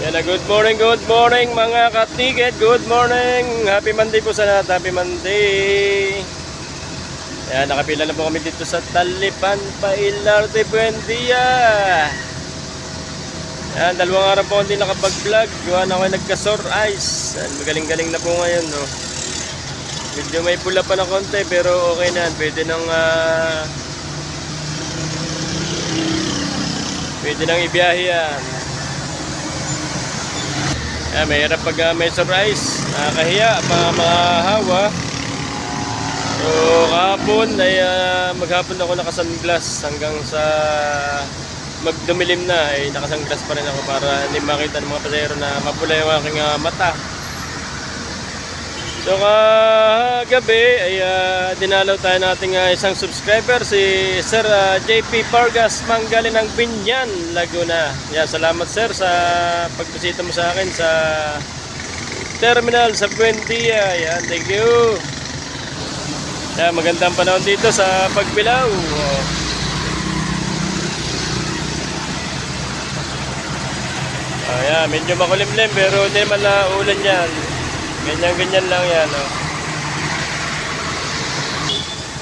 Yan na, good morning, good morning mga katiket. Good morning. Happy Monday po sa lahat. Happy Monday. Yan, nakapila na po kami dito sa Talipan, Pailar de Buendia. Yan, dalawang araw po hindi nakapag-vlog. Gawa na ako nagka-sore eyes. Magaling-galing na po ngayon, no. Medyo may pula pa na konti, pero okay na. Pwede nang, ah, pwede nang ibiyahe yan. Yan, mahirap pag ah, may surprise. Nakakahiya, mga mahahawa. So, kahapon ay ah, maghapon ako naka-sunglass hanggang sa magdumilim na ay naka-sunglass pa rin ako para hindi makita ng mga pasahero na mapula yung aking ah, mata. So kagabi ay ah, dinalaw tayo ng ating ah, isang subscriber si Sir ah, JP Pargas manggaling ng Binyan, Laguna. Yan, salamat sir sa pagbisita mo sa akin sa terminal sa Buendia. Yan, thank you. Yan, magandang panahon dito sa pagbilaw. Oh. Ayan, medyo makulimlim pero hindi man na ulan yan. Ganyan-ganyan lang yan. Oh.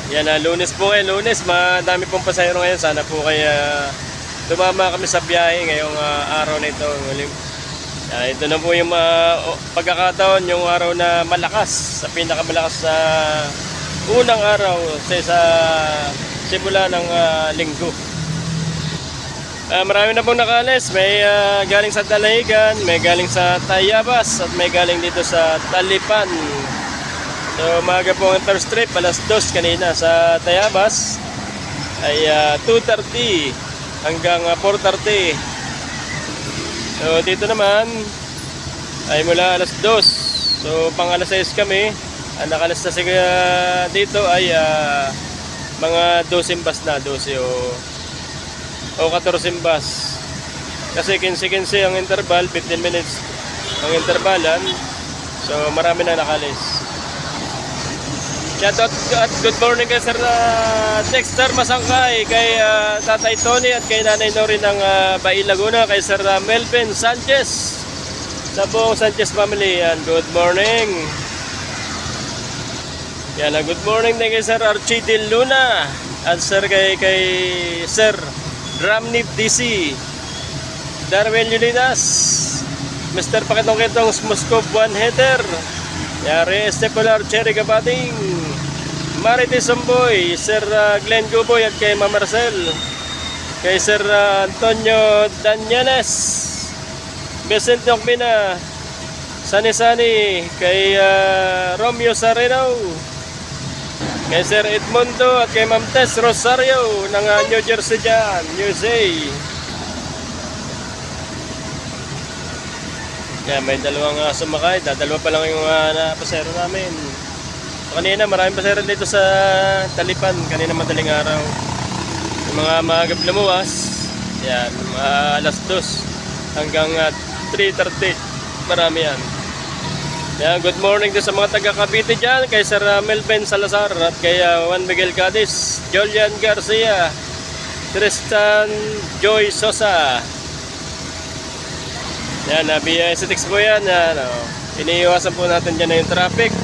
Yan na, lunes po ngayon. Lunes, madami pong pasahero ngayon. Sana po kaya tumama kami sa biyahe ngayong ah, araw na ito. Ulim- Yan, ito na po yung ah, o- pagkakataon, yung araw na malakas. Sa pinakamalakas sa unang araw sa, sa simula ng ah, linggo. Ah, marami na pong nakaalis. May ah, galing sa Dalahigan, may galing sa Tayabas, at may galing dito sa Talipan. So, maaga po ang first trip, alas 2 kanina sa Tayabas ay ah, 2.30 hanggang ah, 4.30. So, dito naman ay mula alas 2. So, pang alas 6 kami. Ang nakalas na siya dito ay ah, mga 12 bus na, 12 o o 14 bus. Kasi 15-15 ang interval, 15 minutes ang intervalan. So marami na nakalis. Shoutout at good morning kay Sir uh, Dexter Masangkay, kay ah, Tatay Tony at kay Nanay Nori ng uh, Bay Laguna, kay Sir ah, Melvin Sanchez sa buong Sanchez family. Yan, good morning. Yan, ah, good morning din kay Sir Archie De Luna at Sir kay, kay Sir Ramnip DC Darwin Unidas Mr. Pakitong Kitong Smoskop One Header. Yari Estepolar Cherry Gabating Marites Samboy Sir uh, Glenn Guboy at kay Ma'am Marcel kay Sir uh, Antonio Danyanes Vicente Ocmina Sani Sani kay uh, Romeo Sareno kay Sir Edmundo at kay Ma'am Tess Rosario ng uh, New Jersey dyan, USA. Yan, may dalawang uh, sumakay. Dadalawa pa lang yung uh, pasero namin. Kanina maraming pasero dito sa Talipan. Kanina madaling araw. Yung mga maagap lumuwas. Yan, mga alas 2 hanggang uh, 3.30. Marami yan. Yan, good morning din sa mga taga Cavite dyan, kay Sir uh, Melvin Salazar at kay uh, Juan Miguel Cadiz, Julian Garcia, Tristan Joy Sosa. Yan, uh, BIS6 po yan. yan oh. Iniiwasan po natin dyan na yung traffic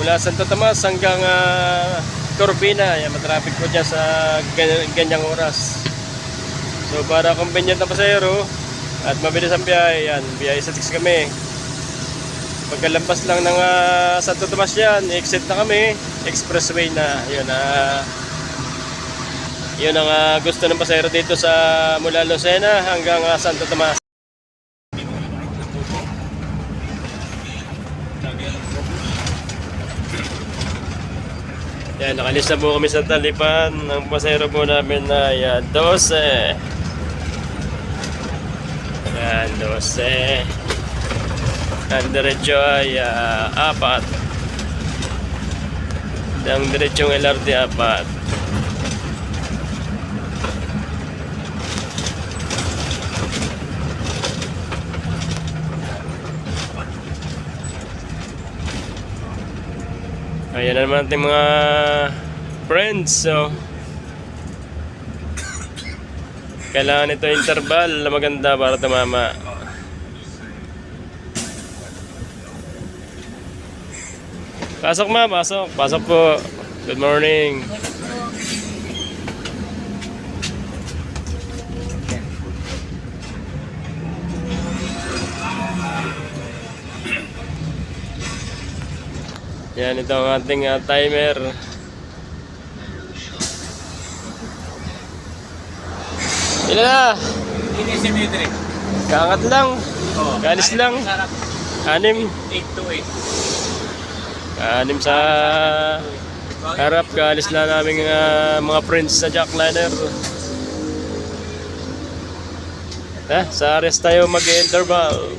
mula Santo Tomas hanggang uh, Corbina. Yan, matraffic po dyan sa gan- ganyang oras. So para convenient na pasahero at mabilis ang biyahe, yan, BIS6 kami. Pagkalampas lang ng ah, Santo Tomas yan, exit na kami, expressway na. Yun ah. yun ang ah, gusto ng pasahero dito sa mula Lucena hanggang ah, Santo Tomas. Yan, nakalis na po kami sa Talipan. Ang pasahero po namin ay ah, 12. Yan, 12. Ang diretso ay ah, apat. Ang diretsong LRT apat. Ayan na naman ating mga friends. So, kailangan ito interval na maganda para tumama. Pasok ma, pasok. Pasok po. Good morning. Yan, ito ang ating ah, timer. Ilan na? Ini symmetry. Kaangat lang. Oh. Galis lang. Anim. 8 to 8. Anim sa harap. Kaalis lang namin ah, mga friends sa jackliner. Ha? Sa ares tayo mag-interval.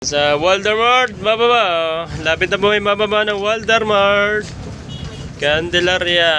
Sa Waldermart, bababa. Lapit na po may bababa ng Waldermart. Candelaria.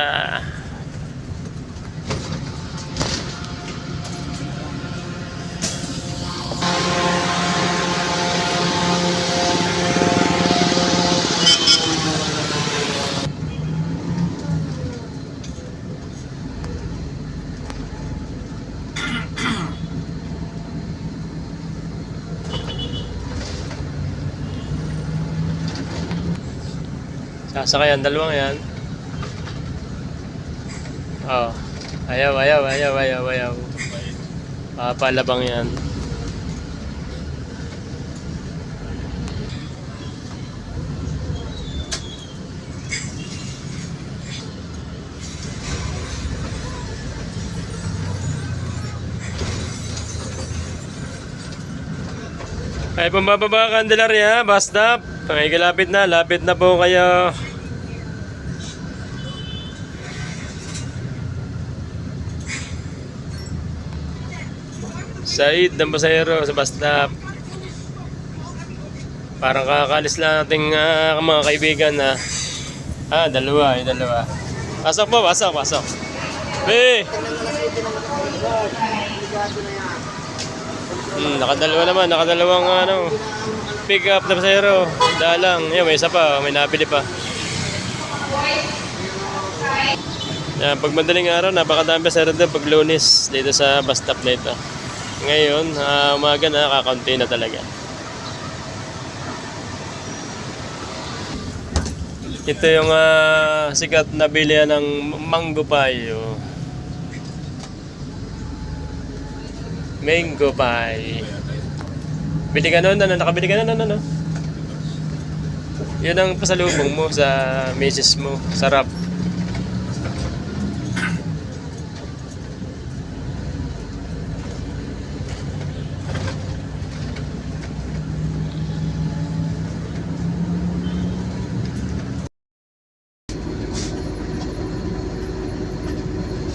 Sasakayan, dalawang yan. Oh. Ayaw, ayaw, ayaw, ayaw, ayaw. Papalabang yan. Ay, pambababa Candelaria, bus stop. Ay, kalapit na, lapit na po kayo. Said ng Basero sa bus stop. Parang kakaalis lang nating ah, mga kaibigan na ah, dalawa, eh, dalawa. Pasok po, pasok, pasok. Be! Hmm, nakadalawa naman, nakadalawang ano, pick up na pasahero. Dalang, yun, may isa pa, may nabili pa. Yan, pag madaling araw, napakadami pasahero doon pag lunes dito sa bus stop na ito. Ngayon, ah, umaga na, kakaunti na talaga. Ito yung ah, sikat na bilihan ng mango pie. Mango pie. Bili ka nun, ano, nakabili ka nun, ano, ano? Yun ang pasalubong mo sa misis mo. Sarap.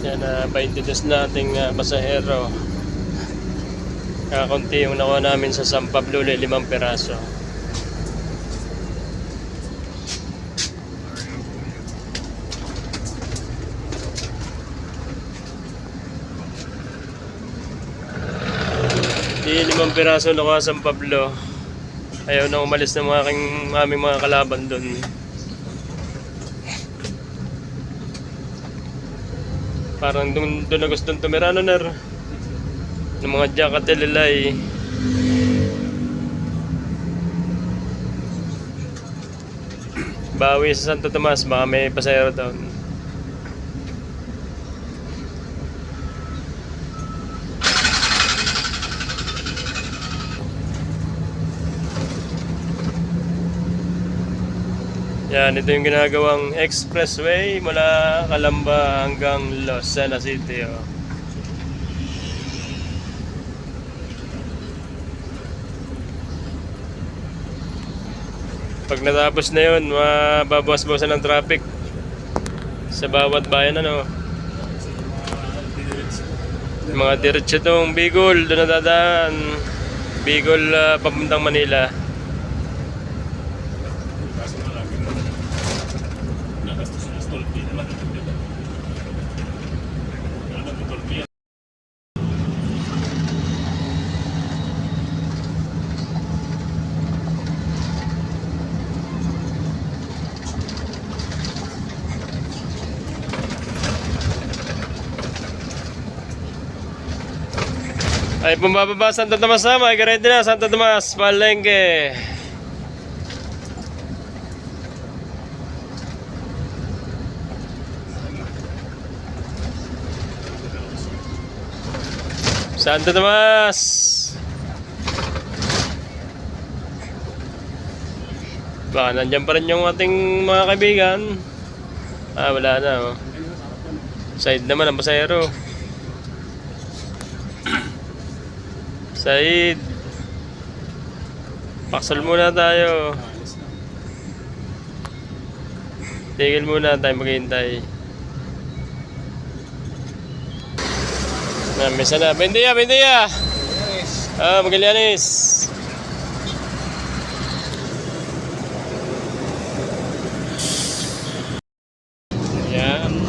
Yan na uh, 22 nating uh, pasahero. Kakunti yung nakuha namin sa San Pablo, limang peraso. Di limang peraso nakuha sa San Pablo. Ayaw na umalis ng mga aking aming mga kalaban doon. Parang doon, doon na gustong tumira no, Ner? Ng mga jacket lilay. Bawi sa Santo Tomas, baka may pasayro doon. Yan, ito yung ginagawang expressway mula Calamba hanggang Lucena City. Oh. Pag natapos na yun, mababawas-bawasan ng traffic sa bawat bayan. Ano. Mga diretso tong Bicol, doon na dadaan. Bicol, ah, papuntang Manila. Ay, bumababa Santo Tomas na, mga ready na, Santo Tomas, Palengke. Santo Tomas! Baka nandyan pa rin yung ating mga kaibigan. Ah, wala na, oh. Side naman ang pasahero. Said. Paksal muna tayo. Tigil muna tayo maghihintay. Na, misa na. Bendiya, bendiya! Ah, Magallanes. Yan.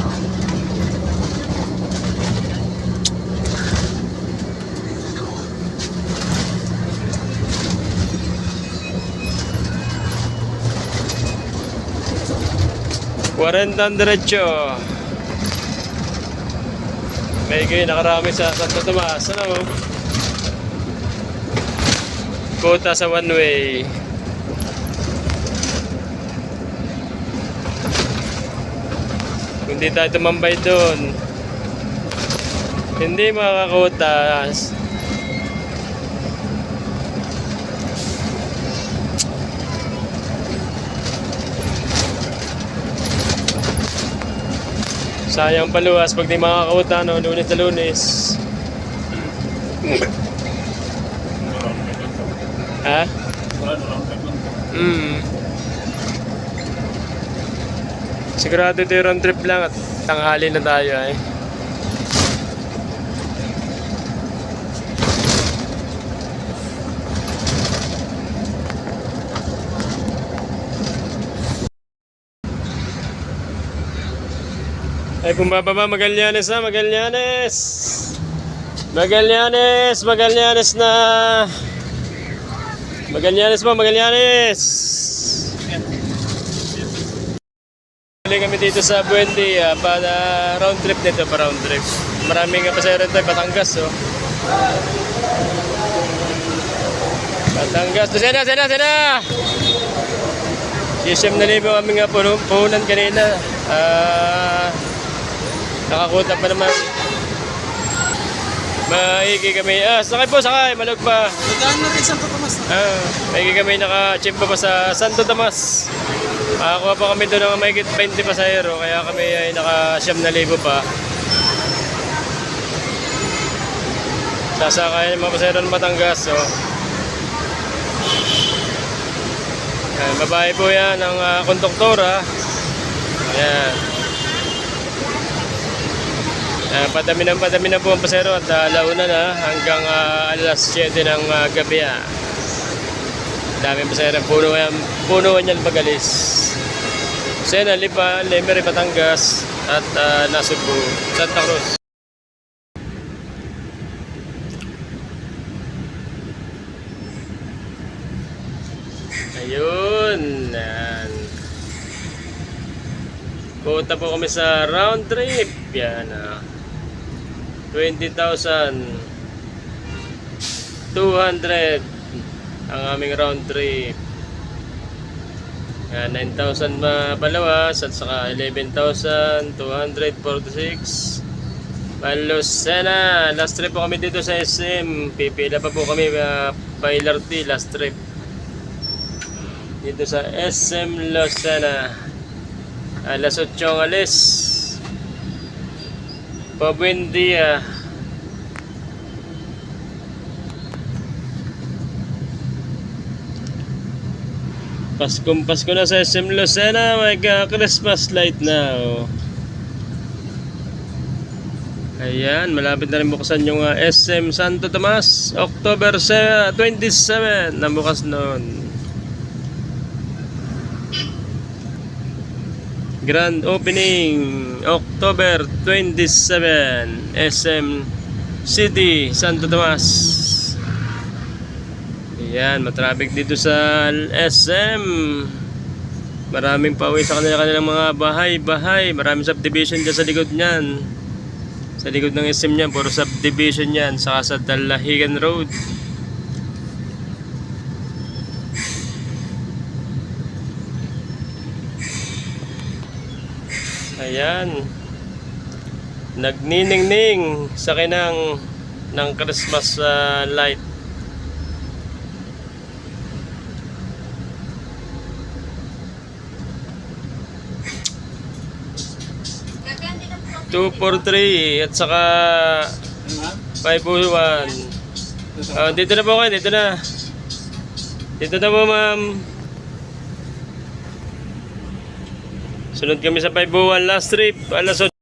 Cuarenta derecho. Medyo nakarami sa Santo Tomas. Ano? Kota sa one way. Hindi tayo tumambay doon. Hindi makakakutas. Sayang paluwas pag di makakakuta no, lunes na lunes. ha? Mm. Sigurado ito yung trip lang at tanghali na tayo eh. Ay, bumababa Magallanes na, Magallanes! Magallanes, Magallanes na! Magallanes po, Magallanes! Balik kami dito sa Buendia para round trip nito, pa round trip. Maraming pasahero tayo, Batangas oh. Batangas, to sena, sena, sena! Sisiyam na libo kami nga puhunan kanina. Ah... nakakuta pa naman. Maigi kami. Ah, sakay po, sakay. Malog pa. Nagdaan na rin Santo Tomas na. Ah, maigi kami naka-chimpa pa sa Santo Tomas. Makakuha pa kami doon ng mahigit 20 pasahero. Kaya kami ay naka-siyam na libo pa. Sasakay ng mga pasahero ng Batangas. So. Yan, babae po yan ng uh, konduktora. Ayan. Uh, padami ng padami na po ang pasero at uh, launa na hanggang uh, alas 7 ng uh, gabi. Ah. Dami pasero. Puno yan, puno yan pagalis. Sena, Lipa, Lemery, Batangas at uh, Nasubu, Santa Cruz. Ayun. Yan. Kota po kami sa round trip. Yan ah. 20,200 ang aming round trip. Yan, 9,000 ma palawas at saka 11,246 Palusena. Last trip po kami dito sa SM. Pipila pa po kami uh, pa LRT last trip. Dito sa SM Lucena. Alas 8 ang alis. Pabuendia. Paskong Pasko na sa SM Lucena. May Christmas light na. Oh. Ayan, malapit na rin buksan yung uh, SM Santo Tomas. October se- 27 na bukas noon. Grand opening October 27 SM City Santo Tomas Ayan, matraffic dito sa SM Maraming pauwi sa kanila kanilang mga bahay-bahay Maraming subdivision dyan sa likod niyan Sa likod ng SM niyan, puro subdivision yan. Saka sa Dalahigan Road. Ayan. Nagniningning sa kinang ng Christmas ah, light. Two four three at saka five oh one. Ah, dito na po kayo, dito na. Dito na po ma'am. Sunod kami sa 501 last trip. Alas